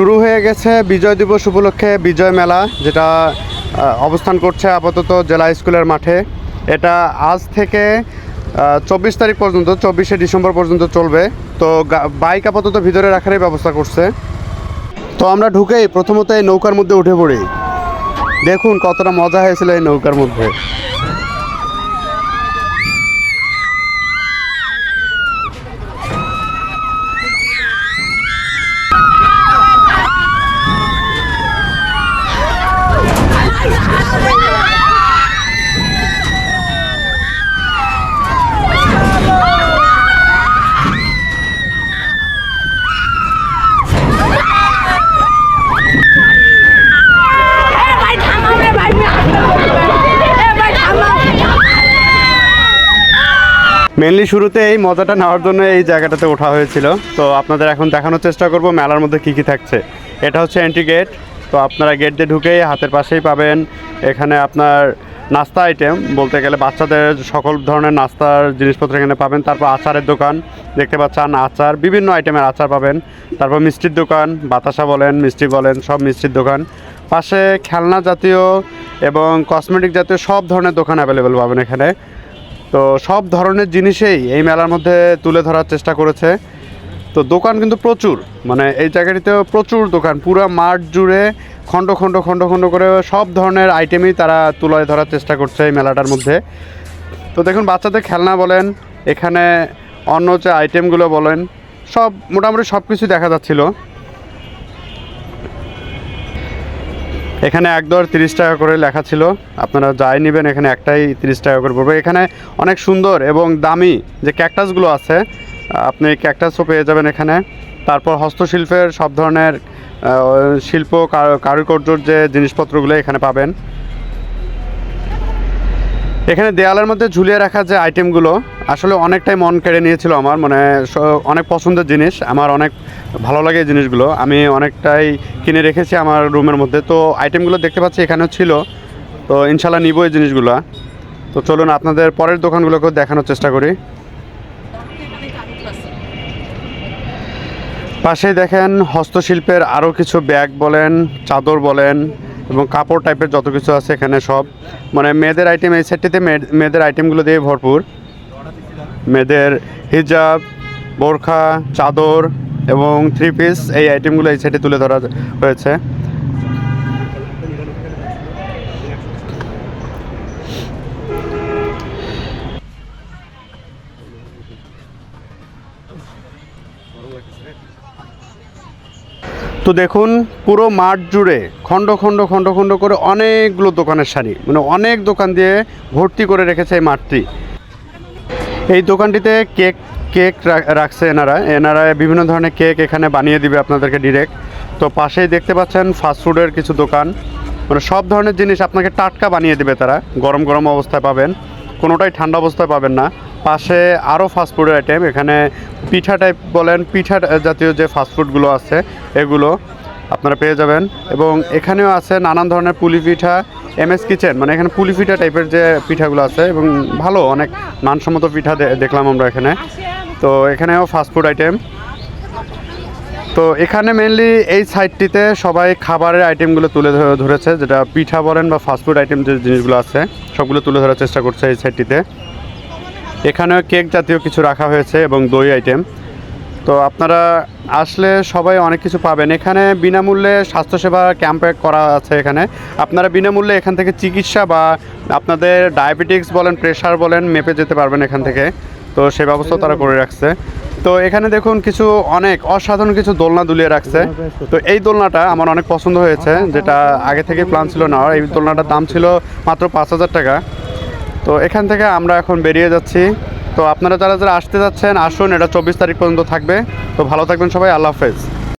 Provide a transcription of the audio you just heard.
শুরু হয়ে গেছে বিজয় দিবস উপলক্ষে বিজয় মেলা, যেটা অবস্থান করছে আপাতত জেলা স্কুলের মাঠে। এটা আজ থেকে চব্বিশ তারিখ পর্যন্ত, চব্বিশে ডিসেম্বর পর্যন্ত চলবে। তো বাইক আপাতত ভিতরে রাখারই ব্যবস্থা করছে। তো আমরা ঢুকেই প্রথমত এই নৌকার মধ্যে উঠে পড়ি। দেখুন কতটা মজা হয়েছিল এই নৌকার মধ্যে। মেনলি শুরুতে এই মজাটা নেওয়ার জন্য এই জায়গাটাতে ওঠা হয়েছিল। তো আপনাদের এখন দেখানোর চেষ্টা করব, মেলার মধ্যে কী কী থাকছে। এটা হচ্ছে এন্ট্রি গেট তো আপনারা গেট দিয়ে ঢুকেই হাতের পাশেই পাবেন এখানে আপনার নাস্তা আইটেম বলতে গেলে বাচ্চাদের সকল ধরনের নাস্তার জিনিসপত্র এখানে পাবেন। তারপর আচারের দোকান, দেখতে পাচ্ছেন আচার, বিভিন্ন আইটেমের আচার পাবেন। তারপর মিষ্টির দোকান, বাতাসা বলেন, মিষ্টি বলেন, সব মিষ্টির দোকান। পাশে খেলনা জাতীয় এবং কসমেটিক জাতীয় সব ধরনের দোকান অ্যাভেলেবেল পাবেন এখানে। তো সব ধরনের জিনিসেই এই মেলার মধ্যে তুলে ধরার চেষ্টা করেছে। তো দোকান কিন্তু প্রচুর। মানে এই জায়গাটিতেও প্রচুর দোকান। পুরো মাঠ জুড়ে খণ্ড খণ্ড খণ্ড খণ্ড করে সব ধরনের আইটেমই তারা তুলে ধরার চেষ্টা করছে এই মেলাটার মধ্যে। তো দেখুন, বাচ্চাদের খেলনা বলেন, এখানে অন্য যে আইটেমগুলো বলেন, সব মোটামুটি সব কিছু দেখা যাচ্ছিল। এখানে এক দর তিরিশ টাকা করে লেখা ছিল। আপনারা যাই নেবেন, এখানে একটাই তিরিশ টাকা করে পড়বে। এখানে অনেক সুন্দর এবং দামি যে ক্যাকটাসগুলো আছে আপনি ক্যাকটাসও পেয়ে যাবেন এখানে। তারপর হস্তশিল্পের সব ধরনের শিল্প, কারু- কারুকার্যর যে জিনিসপত্রগুলো এখানে পাবেন। এখানে দেয়ালের মধ্যে ঝুলিয়ে রাখা যে আইটেমগুলো, আসলে অনেকটাই মন কেড়ে নিয়েছিল আমার মানে অনেক পছন্দের জিনিস, আমার অনেক ভালো লাগে এই জিনিসগুলো। আমি অনেকটাই কিনে রেখেছি আমার রুমের মধ্যে। তো আইটেমগুলো দেখতে পাচ্ছি এখানেও ছিল, তো ইনশাল্লাহ নিব এই জিনিসগুলো। তো চলুন আপনাদের পরের দোকানগুলোকেও দেখানোর চেষ্টা করি। পাশেই দেখেন হস্তশিল্পের আরও কিছু ব্যাগ বলেন, চাদর বলেন এবং কাপড় টাইপের যত কিছু আছে এখানে সব। মানে মেয়েদের আইটেম এই সেটটিতে মেয়েদের আইটেমগুলো দিয়ে ভরপুর। মেয়েদের হিজাব, বোরখা, চাদর এবং থ্রি পিস এই আইটেমগুলো এই সেটে তুলে ধরা হয়েছে। তো দেখুন, পুরো মাঠ জুড়ে খণ্ড খণ্ড খণ্ড খণ্ড করে অনেকগুলো দোকানের সারি মানে অনেক দোকান দিয়ে ভর্তি করে রেখেছে এই মাঠটি। এই দোকানটিতে কেক কেক রাখছে এনারা। এনারা বিভিন্ন ধরনের কেক এখানে বানিয়ে দিবে আপনাদেরকে ডিরেক্ট তো পাশেই দেখতে পাচ্ছেন ফাস্টফুডের কিছু দোকান। মানে সব ধরনের জিনিস আপনাকে টাটকা বানিয়ে দিবে তারা। গরম গরম অবস্থায় পাবেন। কোনোটাই ঠান্ডা অবস্থায় পাবেন না। পাশে আরও ফাস্টফুডের আইটেম এখানে পিঠা টাইপ বলেন, পিঠা জাতীয় যে ফাস্টফুডগুলো আছে, এগুলো আপনারা পেয়ে যাবেন। এবং এখানেও আছে নানান ধরনের পুলি পিঠা এম এস কিচেন মানে এখানে পুলি পিঠা টাইপের যে পিঠাগুলো আছে, এবং ভালো, অনেক মানসম্মত পিঠা দেখলাম আমরা এখানে। তো এখানেও ফাস্টফুড আইটেম তো এখানে মেনলি এই সাইডটিতে সবাই খাবারের আইটেমগুলো তুলে ধরে- ধরেছে, যেটা পিঠা বলেন বা ফাস্টফুড আইটেম যে জিনিসগুলো আছে, সবগুলো তুলে ধরার চেষ্টা করছে এই সাইডটিতে এখানেও কেক জাতীয় কিছু রাখা হয়েছে এবং দই আইটেম তো আপনারা আসলে সবাই অনেক কিছু পাবেন। এখানে বিনামূল্যে স্বাস্থ্যসেবা ক্যাম্প করা আছে এখানে। আপনারা বিনামূল্যে এখান থেকে চিকিৎসা বা আপনাদের ডায়াবেটিক্স বলেন প্রেশার বলেন, মেপে যেতে পারবেন এখান থেকে। তো সে ব্যবস্থা তারা করে রাখছে। তো এখানে দেখুন কিছু অনেক অসাধারণ কিছু দোলনা দুলিয়ে রাখছে। তো এই দোলনাটা আমার অনেক পছন্দ হয়েছে, যেটা আগে থেকে প্ল্যান ছিল না। এই দোলনাটার দাম ছিল মাত্র পাঁচ হাজার টাকা। তো এখান থেকে আমরা এখন বেরিয়ে যাচ্ছি। তো আপনারা যারা যারা আসতে যাচ্ছেন, আসুন, এটা চব্বিশ তারিখ পর্যন্ত থাকবে। তো ভালো থাকবেন সবাই, আল্লাহ হাফেজ।